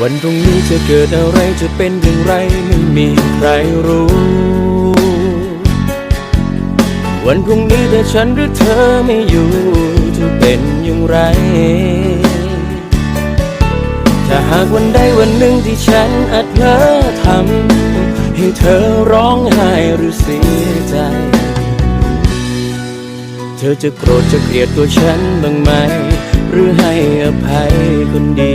วันพรุ่งนี้จะเกิดอะไรจะเป็นอย่างไรไม่มีใครรู้ วันพรุ่งนี้ถ้าฉันหรือเธอไม่อยู่จะเป็นอย่างไร ถ้าหากวันใดวันหนึ่งที่ฉันอาจเผลอทำให้เธอร้องไห้หรือเสียใจ เธอจะโกรธจะเกลียดตัวฉันบ้างไหม หรือให้อภัยคนดี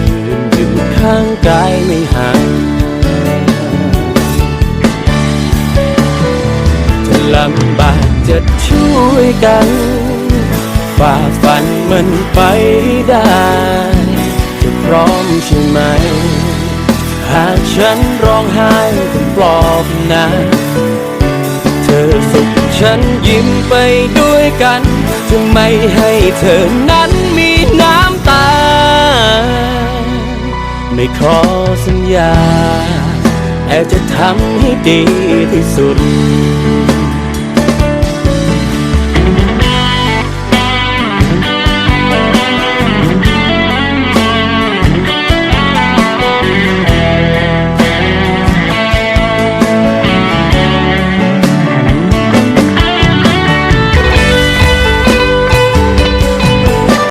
ำบากจะช่วยกัน ฝ่าฟันมันไปได้จะพร้อมใช่ไหม หากฉันร้องไห้ต้องปลอบนะเธอสุขฉันยิ้มไปด้วยกันจะไม่ให้เธอนั้นมีน้ำตา ไม่ขอสัญญาแต่จะทำให้ดีที่สุด